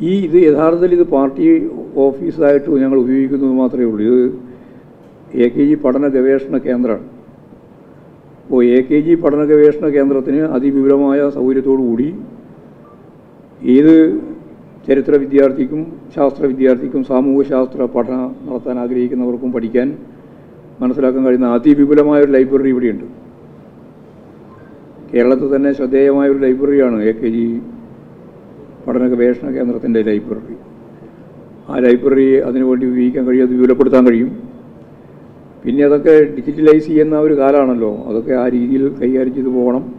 ഈ ഇത് യഥാർത്ഥത്തിൽ ഇത് പാർട്ടി ഓഫീസായിട്ട് ഞങ്ങൾ ഉപയോഗിക്കുന്നത് മാത്രമേ ഉള്ളൂ. ഇത് എ കെ ജി പഠന ഗവേഷണ കേന്ദ്രമാണ്. അപ്പോൾ എ കെ ജി പഠന ഗവേഷണ കേന്ദ്രത്തിന് അതിവിപുലമായ സൗകര്യത്തോടുകൂടി ഏത് ചരിത്ര വിദ്യാർത്ഥിക്കും ശാസ്ത്ര വിദ്യാർത്ഥിക്കും സാമൂഹ്യ ശാസ്ത്ര പഠനം നടത്താൻ ആഗ്രഹിക്കുന്നവർക്കും പഠിക്കാൻ മനസ്സിലാക്കാൻ കഴിയുന്ന അതിവിപുലമായ ഒരു ലൈബ്രറി ഇവിടെയുണ്ട്. കേരളത്തിൽ തന്നെ ശ്രദ്ധേയമായ ഒരു ലൈബ്രറിയാണ് എ കെ ജി പഠന ഗവേഷണ കേന്ദ്രത്തിന്റെ ലൈബ്രറി. ആ ലൈബ്രറി അതിനുവേണ്ടി ഉപയോഗിക്കാൻ കഴിയും അത് വിപുലപ്പെടുത്താൻ കഴിയും. പിന്നെ അതൊക്കെ ഡിജിറ്റലൈസ് ചെയ്യുന്ന ഒരു കാലമാണല്ലോ അതൊക്കെ ആ രീതിയിൽ കൈകാര്യം ചെയ്തു പോകണം.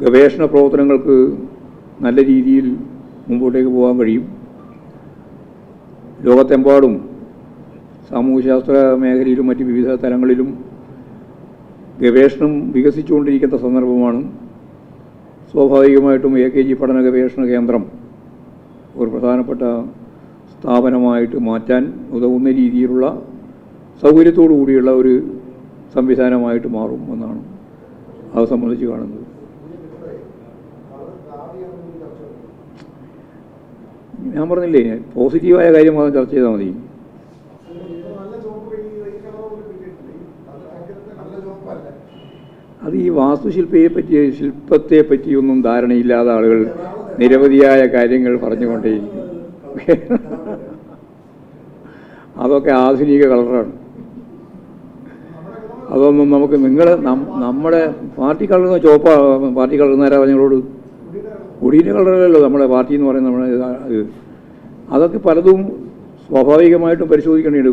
ഗവേഷണ പ്രവർത്തനങ്ങൾക്ക് നല്ല രീതിയിൽ മുമ്പോട്ടേക്ക് പോകാൻ കഴിയും. ലോകത്തെമ്പാടും സാമൂഹ്യശാസ്ത്ര മേഖലയിലും മറ്റ് വിവിധ തലങ്ങളിലും ഗവേഷണം വികസിച്ചുകൊണ്ടിരിക്കുന്ന സന്ദർഭമാണ്. സ്വാഭാവികമായിട്ടും എ കെ ജി പഠന ഗവേഷണ കേന്ദ്രം ഒരു പ്രധാനപ്പെട്ട സ്ഥാപനമായിട്ട് മാറ്റാൻ ഉതകുന്ന രീതിയിലുള്ള സൗകര്യത്തോടു കൂടിയുള്ള ഒരു സംവിധാനമായിട്ട് മാറും എന്നാണ് അത് സംബന്ധിച്ച് കാണുന്നത്. ഞാൻ പറഞ്ഞില്ലേ പോസിറ്റീവായ കാര്യം മാത്രം ചർച്ച ചെയ്താൽ മതി. അത് ഈ വാസ്തുശില്പയെ പറ്റി ശില്പത്തെ പറ്റിയൊന്നും ധാരണയില്ലാത്ത ആളുകൾ നിരവധിയായ കാര്യങ്ങൾ പറഞ്ഞുകൊണ്ടേയിരിക്കും. അതൊക്കെ ആധുനിക കളറാണ്. അതൊന്നും നമുക്ക് നിങ്ങൾ നമ്മുടെ പാർട്ടി കളർ ചോപ്പ പാർട്ടി കളർ നേരെ പറഞ്ഞോട് കൊടിയുടെ കളറല്ലല്ലോ നമ്മുടെ പാർട്ടി എന്ന് പറയുന്നത് നമ്മുടെ അതൊക്കെ പലതും സ്വാഭാവികമായിട്ടും പരിശോധിക്കേണ്ടിയുണ്ട്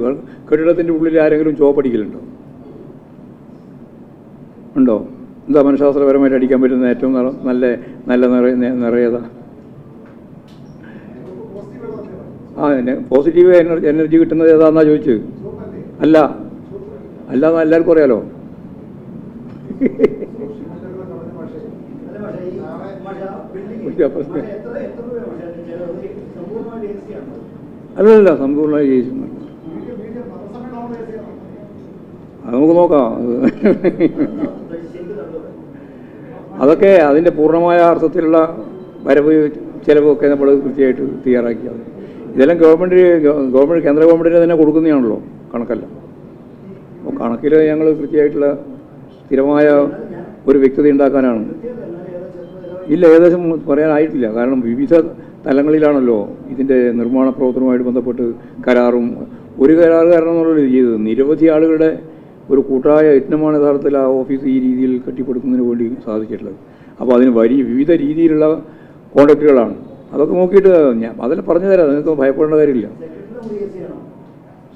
കെട്ടിടത്തിന്റെ ഉള്ളിൽ ആരെങ്കിലും ചോപ്പടിക്കലുണ്ടോ? ഉണ്ടോ? എന്താ മനഃശാസ്ത്രപരമായിട്ട് അടിക്കാൻ പറ്റുന്ന ഏറ്റവും നല്ല നല്ല നിറയ നിറയതാ? ആ എന്നെ പോസിറ്റീവ് എനർജി എനർജി കിട്ടുന്നത് ഏതാന്നാ ചോദിച്ചു അല്ല. അല്ലാന്ന് എല്ലാവർക്കും അറിയാലോ. അല്ലല്ല സമ്പൂർണമായി ജയിച്ചു അത് നമുക്ക് നോക്കാം. അതൊക്കെ അതിന്റെ പൂർണമായ അർത്ഥത്തിലുള്ള വരവ് ചിലവൊക്കെ നമ്മൾ കൃത്യമായിട്ട് തയ്യാറാക്കിയത് ഇതെല്ലാം ഗവൺമെന്റ് ഗവൺമെന്റ് കേന്ദ്ര ഗവൺമെന്റിന് തന്നെ കൊടുക്കുന്നതാണല്ലോ കണക്കല്ല. അപ്പോൾ കണക്കിൽ ഞങ്ങൾ കൃത്യമായിട്ടുള്ള സ്ഥിരമായ ഒരു വ്യക്തത ഉണ്ടാക്കാനാണ്. ഇല്ല ഏകദേശം പറയാനായിട്ടില്ല. കാരണം വിവിധ തലങ്ങളിലാണല്ലോ ഇതിന്റെ നിർമ്മാണ പ്രവർത്തനവുമായിട്ട് ബന്ധപ്പെട്ട് കരാറും. ഒരു കരാറുകാരൻ എന്നുള്ളത് ചെയ്തത് നിരവധി ആളുകളുടെ ഒരു കൂട്ടായ യജ്ഞമാണ് യഥാർത്ഥത്തിൽ ആ ഓഫീസ് ഈ രീതിയിൽ കെട്ടിപ്പടുക്കുന്നതിന് വേണ്ടി സാധിച്ചിട്ടുള്ളത്. അപ്പോൾ അതിന് വലിയ വിവിധ രീതിയിലുള്ള കോണ്ടക്റ്റുകളാണ് അതൊക്കെ നോക്കിയിട്ട് ഞാൻ അതിൽ പറഞ്ഞു തരാം. നിങ്ങൾക്ക് ഭയപ്പെടേണ്ട കാര്യമില്ല.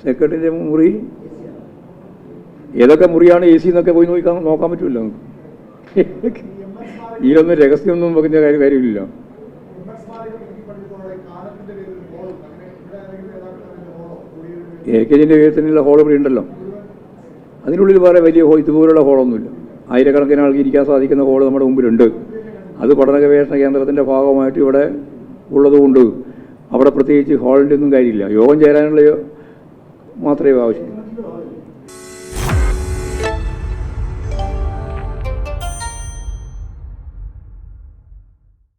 സെക്രട്ടറിന്റെ മുറി ഏതൊക്കെ മുറിയാണ് എ സി എന്നൊക്കെ പോയി നോക്കാൻ നോക്കാൻ പറ്റുമല്ലോ നമുക്ക്. ഇതിലൊന്നും രഹസ്യമൊന്നും വെക്കുന്ന കാര്യം കാര്യമില്ല എ കെ ജിന്റെ കേസിനുള്ള ഹോൾ ഇവിടെ ഉണ്ടല്ലോ. അതിനുള്ളിൽ വേറെ വലിയ ഹോൾ ഇതുപോലുള്ള ഹോളൊന്നുമില്ല. ആയിരക്കണക്കിന് ആൾക്ക് ഇരിക്കാൻ സാധിക്കുന്ന ഹോൾ നമ്മുടെ മുമ്പിലുണ്ട്. അത് പഠന ഗവേഷണ കേന്ദ്രത്തിന്റെ ഭാഗമായിട്ട് ഇവിടെ ഉള്ളതുകൊണ്ട് അവിടെ പ്രത്യേകിച്ച് ഹാളിന്റെ ഒന്നും കാര്യമില്ല. യോഗം ചേരാനുള്ള മാത്രമേ ആവശ്യമുള്ളൂ.